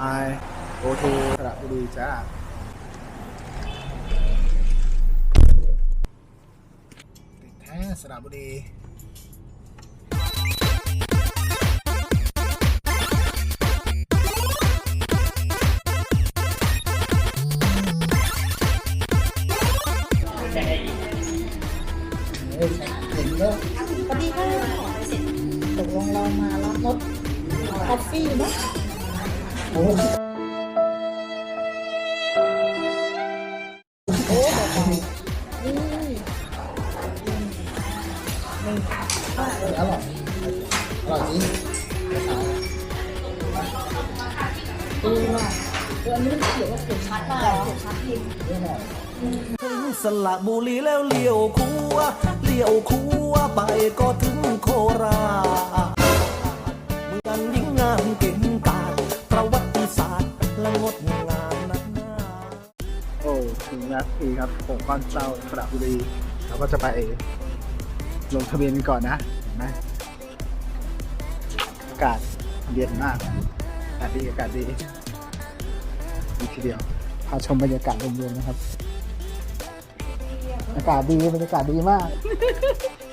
โอเทสระบุรีจ้าติดแท้สระบุรีเฮ้ยเห็นแล้วสวัสดีค่ะตกลงเรามารับรถคอฟฟี่เนะ โอ้โอ้เบาๆนี่นี่อร่อยอร่อยจริงดูว่าตัวนี้เขียนว่าเขียนชัดมากเขียนชัดจริงถึงสละบุรีแล้วเลี้ยวคัวเลี้ยวคัวไปก็ถึงโคราชเมืองยิ่งงามเก่งกา อ้ถึงแล้วทีครับผมก้อนเจ้าสระบุรีเราก็จะไปลงทะเบียนกันก่อนนะเห็นไหมอากาศเย็นมากอากาศดีอากาศดีดีทีเดียวพาชมบรรยากาศรวมๆนะครับ อากาศดีบรรยากาศดีมาก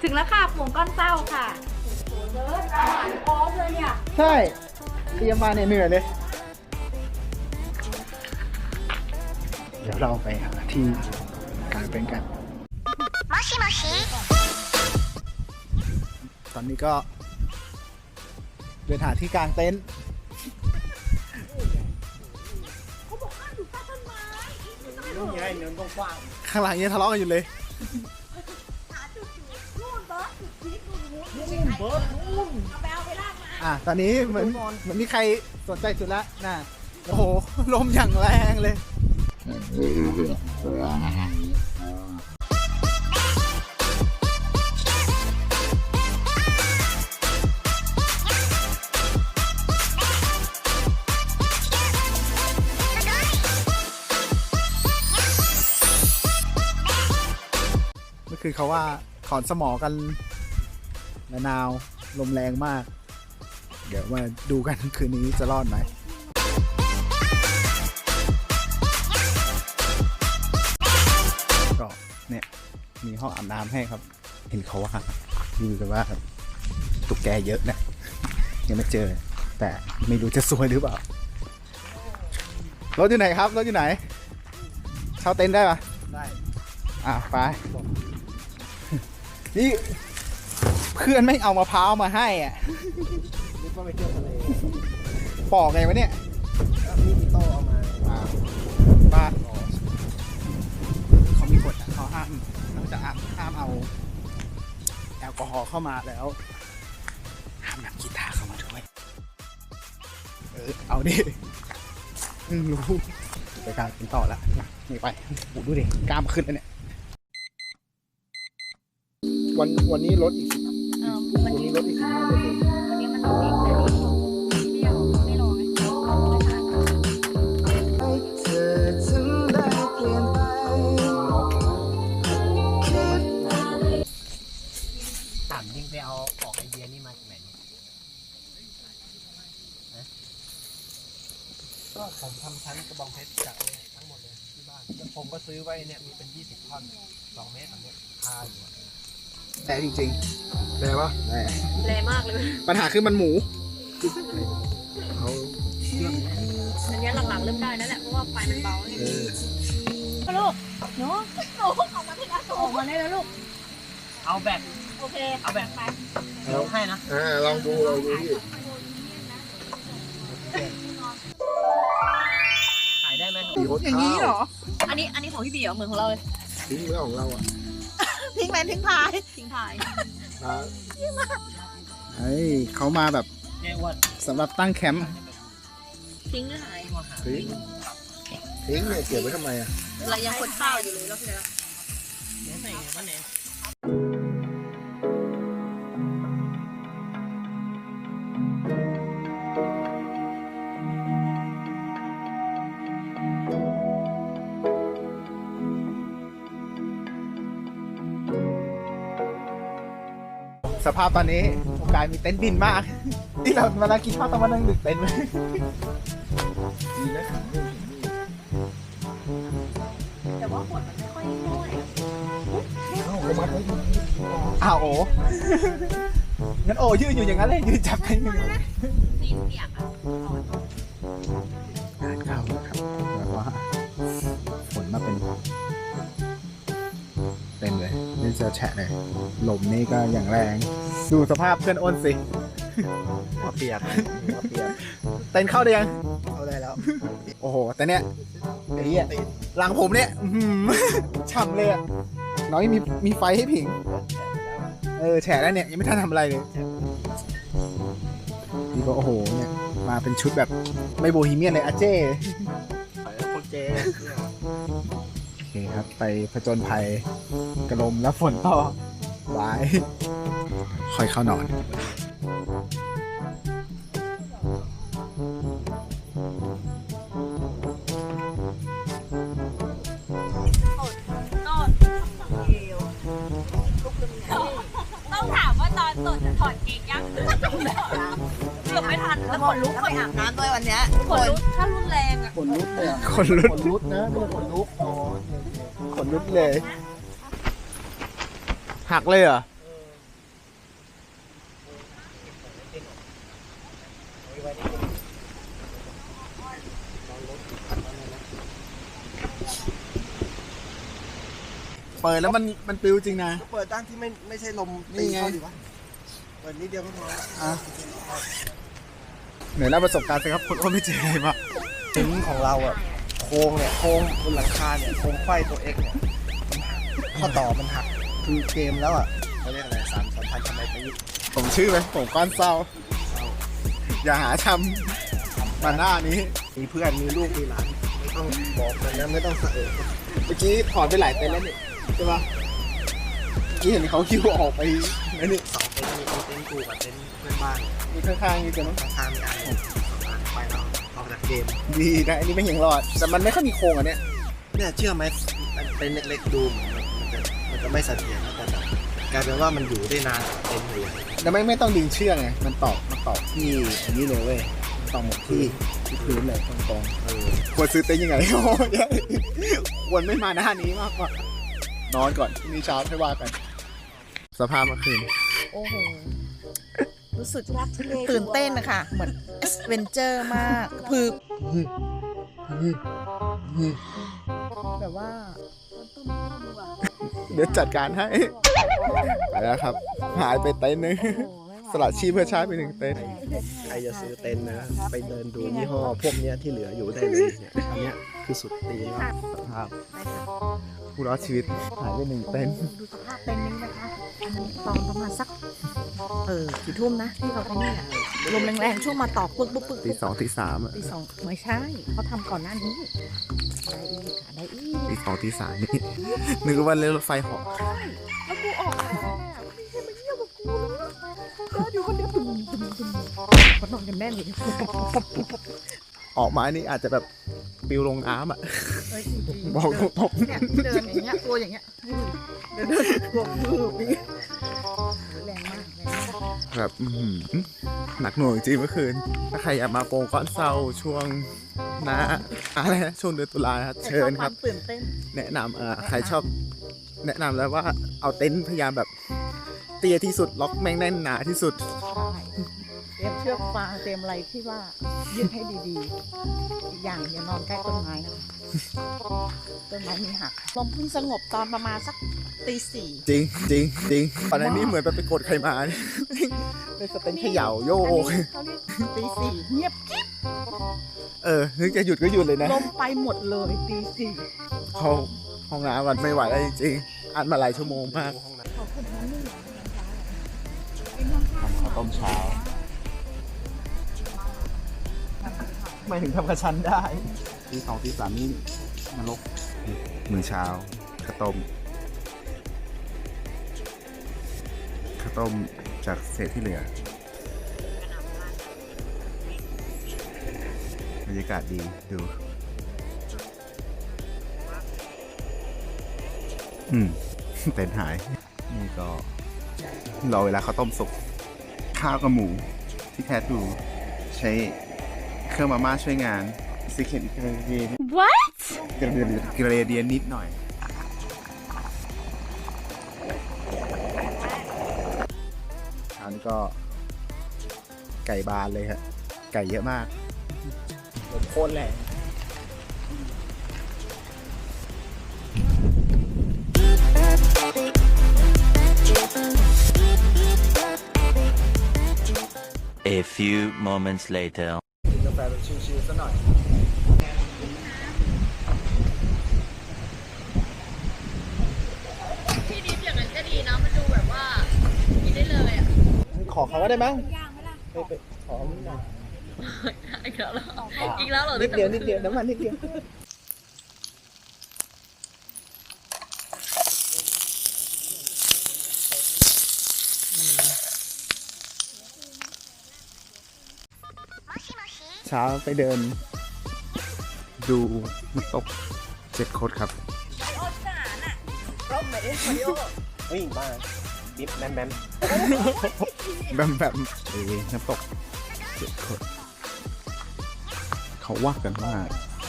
ถึงแล้วค่ะผงก้อนเศร้าค่ะเลิศอาหารพร้อมเลยเนี่ย ใช่เตรียมมาเนี่ยเหนื่อยเลย เดี๋ยวเราไปหาที่กลางเป็นท์กัน ตอนนี้ก็ เดินหาที่กลางเต็นท์ข้างหลังยังทะเลาะกันอยู่เลยอะตอนนี้เหมือนเหมือนมีใครสนใจสุดละน่ะโอ้โหลมอย่างแรงเลย เมื่อคืนเขาว่าถอนสมอกันมะนาวลมแรงมาก เดี๋ยวมาดูกันคืนนี้จะรอดไหม มีห้องอาบน้ำให้ครับ เห็นเขาว่าดูกันว่าตุกแกเยอะนะ ยังไม่เจอ แต่ไม่รู้จะซวยหรือเปล่ารถอยู่ไหนครับรถอยู่ไหนเช่าเต็นท์ได้ปะได้อะไปนี่เพื่อนไม่เอามะพร้าวมาให้อะนึกว่าไปเที่ยวทะเลปอกไงวะเนี่ยมีโตเอามาบ้านเขา แอลกอฮอล์เข้ามาแล้วห้ามนำกีตาร์เข้ามาด้วยเออเอาดิเพิ่งรู้ไปการกินต่อแล้วนี่ไปโอ้ดูดิกล้ามขึ้นแล้วเนี่ยวันวันนี้ลดอีกเออวัวันนนี้นี้ลดอีกสิบห้าเปอร์เซ็นต์วันนี้มันลดอีก จริงๆแต่ว่าแต่แรงมากเลย ปัญหาคือมันหมูเขาอันนี้หลังๆเริ่มได้แล้วแหละเพราะว่าไฟมันเบาเลยเออลูกหนูหนูออกมาที่กระโออกมาได้แล้วลูก เอาแบบโอเค เอาแบบไปลงให้นะอ่าลองดูลองดูพี่ขายได้ไหมอย่างนี้เหรอ อันนี้อันนี้ของพี่บีเหรอเหมือนของเราเลยทิ้งเรื่องของเราอะ ทิ้งแมนทิ้งพาย ทิ้งพายเฮ้ยเขามาแบบเนี่ยอ้วันสำหรับตั้งแคมป์ทิ้งหรือหายมาหาทิ้งทิ้งเนี่ยเก็บไว้ทำไมอะเรายังคนข้าวอยู่เลยแล้วพี่แล้วเนี่ย ส่ไงวะเนี่ยสสภาพตอนนี้โอกาสมีเต็นท์บินมาก ที่เรามานั่งกินข้าวต้องมานั่งดึกเต็นท์เลยดีนะถึงนี่ถึงนี่แต่ว่าฝนมันไม่ค่อยน้อยเอ้าลงมาได้ดีอ้าวโอ้งั้นโอ้ยืนอยู่อย่างนั้นเลยยืนจับกันอยู่อย่างนั้นตีนเปียกอะ เลยนี่จะแฉะเลยลมนี่ก็อย่างแรง ดูสภาพเพื่อนอ้นสิหัวเปียกหัวเปียกเต็นท์เข้าได้ยัง เข้าได้แล้ว โอ้โห แต่เนี้ยไอ้เหี้ยหลังผมเนี่ยอื้อหือฉ่ำเลยอะน้อยมีมีไฟให้ผิง เออแฉะแล้วเนี่ย ยังไม่ทันทำอะไรเลยนี่ก็โอ้โหเนี่ยมาเป็นชุดแบบไม่โบฮีเมียนเลยอาเจ้พวกเจ๊โอเคครับ ไปผจญภัยกระลมแล้วฝนต่อวาย ค่อยเข้านอนนอน ต้องถามว่าตอนตดจะถอดเกงยัง เกือบไม่ทัน แล้วขนลุกไปอาบน้ำด้วยวันเนี้ยขนลุกถ้ารุนแรงอะขนลุกเลยอะคนลุกขนลุกนะไม่ใช่ขนลุกอ๋อขนลุกเลย หักเลยเหรอ เปิดแล้วมันมันปิวจริงนะ เปิดด้านที่ไม่ไม่ใช่ลมนี่ไงเข้าดิวะเปิดนิดเดียวก็พออะเหนือแล้วประสบการณ์สิครับคุณอ้นไม่เจออะไรมาถึงของเราอะโครงเนี่ยโครงบนหลังคาเนี่ยโครงไฟตัวเอ็กเนี่ยข้อต่อมันหักคือเกมแล้วอะเขาเรียกอะไรสามสัมพันธ์ทำไมไปยึดผมชื่อไหมผมก้อนเศร้า อย่าหาทำมาหน้านี้มีเพื่อนมีลูกมีหลานไม่ต้องบอกเลยนะไม่ต้องเสอะเมื่อกี้ถอดไปหลายเต็นท์แล้วนี่ใช่ปะเมื่อ กี้เห็นเขาคิวออกไปนั่นนี่สองเต็นท์มีเต็นท์กูกับเต็นท์เพื่อนบ้านมีข้างๆนี่เต็นท์ข้างๆมีอันหนึ่งสองอันไปแล้วออกจากเกมดีนะอันนี้ไม่เห็นรอด แต่มันไม่ค่อยมีโครงอะเนี่ยเนี่ยเชื่อไหมมันเป็นเล็กๆดูเหมือนมันจะมันจะไม่เสถียรนะแต่แบบกลายเป็นว่ามันอยู่ได้นานกว่าเต็นท์ใหญ่แล้วไม่ไม่ต้องดึงเชือกไงมันตอกมันตอกที่อันนี้เลยเว้ยตอกหมดที่ที่พื้นเลยตรงๆๆเออควรซื้อเต็นท์ยังไงโอ้ยควรไม่มาหน้านี้มากกว่านอนก่อนพรุ่งนี้เช้าค่อยว่ากัน สภาพเมื่อคืน โอ้โห รู้สึกตื่นเต้นนะคะ เหมือนเอสเวนเจอร์มาก คือแบบว่า เดี๋ยวจัดการให้ไปแล้วครับ หายไปเต็นท์หนึงสละชีพเพื่อชาติไปหนึ่งเต็นท์ใครจะซื้อเต็นท์นะ ไปเดินดูยี่ห้อพวกเนี้ยที่เหลืออยู่ได้เลยเนี่ยอันเนี้ยคือสุดตีแล้วสภาพผู้รอดชีวิตหายไปหนึ่งเต็นท์ ดูสภาพเต็นท์นี้นะคะ ตอนประมาณสัก เออกี่ทุ่มนะที่เขาไปนี่อะลมแรงๆช่วงมาตอกปึ๊กปึ๊กปึ๊กตีสองตีสามอะตีสองไม่ใช่เขาทำก่อนหน้านี้ได้อีกค่ะได้อีกตีสองตีสามนี่ นึกว่าเรือรถไฟเหาะแล้วกูออกมาเนี่ยไม่ใช่มาเยี่ยมกับกูนะแล้วอยู่คนเดียวตุ่มตุ่มตุ่มเขานอนกันแน่นอยู่ออกมานี่อาจจะแบบปิวลงน้ำอะเอ้ยจริงๆบอกตรงเนี่ยเดินอย่างเงี้ยตัวอย่างเงี้ย เดินเดินตัวมือปีแรงมากแรงมากๆแบบอื้อหือหนักหน่วงจริงเมื่อคืน ถ้าใครอยากมาโปรก้อนเศร้าช่วงหนะอะไรนะช่วงเดือนตุลานะครับเชิญครับแต่ชอวามตื่นเต้น แนะนำเอ่อใครชอบแนะนำแล้วว่าเอาเต็นท์พยายามแบบ เตี้ยที่สุดล็อกแม่งแน่นหนาที่สุดใช่ เตรียมเชือกฟางเตรียมอะไรที่ว่ายืดให้ดีๆอีกอย่างอย่านอนใกล้ต้นไม้นะคะต้นไม้มีหักลมเพิ่งสงบตอนประมาณสักตีสี่จริงจริงจริงตอนนั้นนี่เหมือนแบบไปกดใครมาเนี่ยเป็นสเต็นท์เขย่าโยอันกนี้เขาเรียกตีสี่เงียบกิ๊บเออนึกจะหยุดก็หยุดเลยนะลมไปหมดเลยตีสี่เขาห้องน้ำมันไม่ไหวแล้วจริงๆอัดมาหลายชั่วโมงมากขอบคุณน้องนี่ทำข้าวต้มเช้า ไม่ถึงทำกระชันได้ทีสองทีสามนี่นรกมื้อเช้าข้าวต้มข้าวต้มจากเศษที่เหลือบรรยากาศดีดู อืมเต็นท์หาย นี่ก็ รอเวลาเขาต้มสุก ข้าวกับหมูที่แท้ทรูใช้ เครื่องมาม่าช่วยงานซิเคตกระเดียน What กระเดียนกระเดียนนิดหน่อยเช้านี้ก็ไก่บานเลยครับไก่เยอะมากลมโคตรแรง A few moments later. กินกาแฟแบบชิลๆซะหน่อยพี่ดิฟอย่างนั้นก็ดีนะมันดูแบบว่ากินได้เลยอะขอเขาก็ได้มั้งย่างไหมล่ะไปไปขอนิดหน่อยอีกแล้วเหรออีกแล้วเหรอนิดเดียวนิดเดียวน้ำมันนิดเดียว เช้าไปเดิน ดูน้ำตกเจ็ดโคตรครับโอ๊ตสารอะเฮ้ยบ้าบิ๊บแมมแมมแบบแบบเอ้น้ำตกเจ็ดคนเขาว่ากันว่า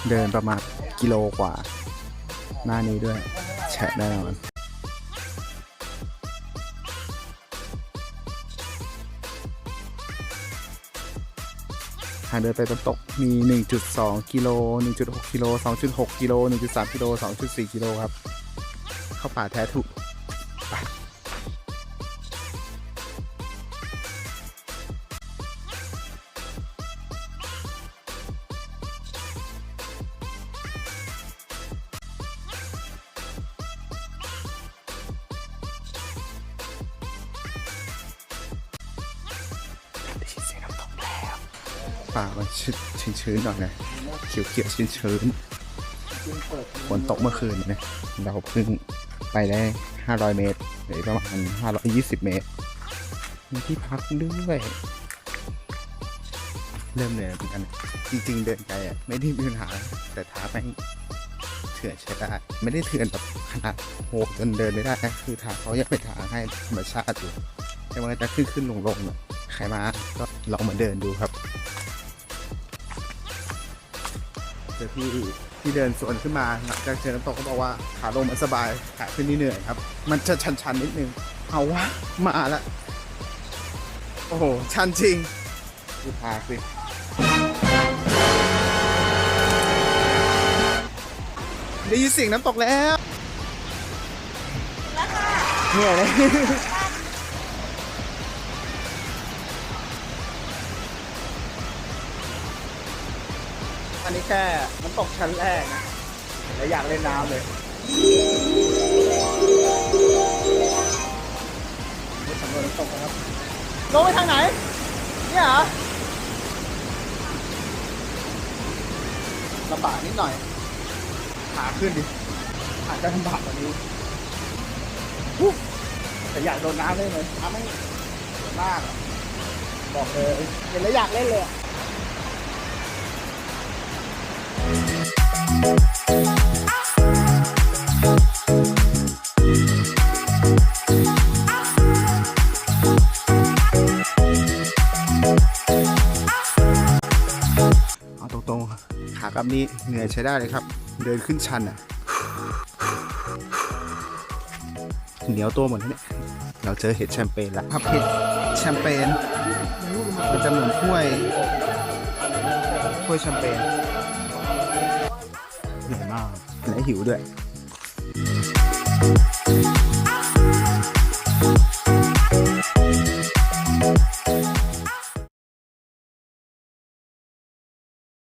เดินประมาณกิโลกว่า หน้านี้ด้วย แฉะแน่นอน ทางเดินไปน้ำตกมี 1.2 กิโล 1.6 กิโล 2.6 กิโล 1.3 กิโล 2.4 กิโลครับ เข้าป่าแท้ถูก ชื้นๆหน่อยนะเขียวเขียวชื้นชื้นๆฝนตกเมื่อคืนนะเราเพิ่งไปได้ 500 เมตรหรือประมาณ 520 เมตร มีที่พักด้วย เริ่มเหนื่อยเหมือนกัน จริง ๆ เดินไกลอะ ไม่ได้มีปัญหา แต่ท้าแม่งเถื่อนใช้ได้ไม่ได้เถื่อนแบบขนาดโหจนเดินไม่ได้นะคือทางเขายังเป็นทางให้ธรรมชาติอยู่แต่มันจะขึ้นขึ้นลงลงๆอะใครมาก็ลองมาเดินดูครับ เจอพี่ที่เดินสวนขึ้นมาหลังจากเจอน้ำตกก็บอกว่าขาลงมันสบายขาขึ้นนี่เหนื่อยครับ มันจะชันๆนิดนึง เอาวะมาละโอ้โห ชันจริงดูพาสิได้ยินเสียงน้ำตกแล้วเหนื่อยเลย อันนี้แค่น้ำตกชั้นแรกนะแล้วอยากเล่นน้ำเลยสำรวจน้ำตกนะครับ ลงไปทางไหน เนี่ยเหรอลำบากนิดหน่อย ขาขึ้นดิ อาจจะลำบากกว่านี้แต่อยากโดนน้ำเล่นเลยน้ำไม่มาก บอกเลยเห็นแล้วอยากเล่นเลย เอาตรงๆขากลับนี้เหนื่อยใช้ได้เลยครับ เดินขึ้นชันอะเหนียวตัวหมดเนี่ยเราเจอเห็ดแชมเปญแล้วครับเห็ดแชมเปญมันจะเหมือนถ้วยถ้วยแชมเปญ sẽ hiểu được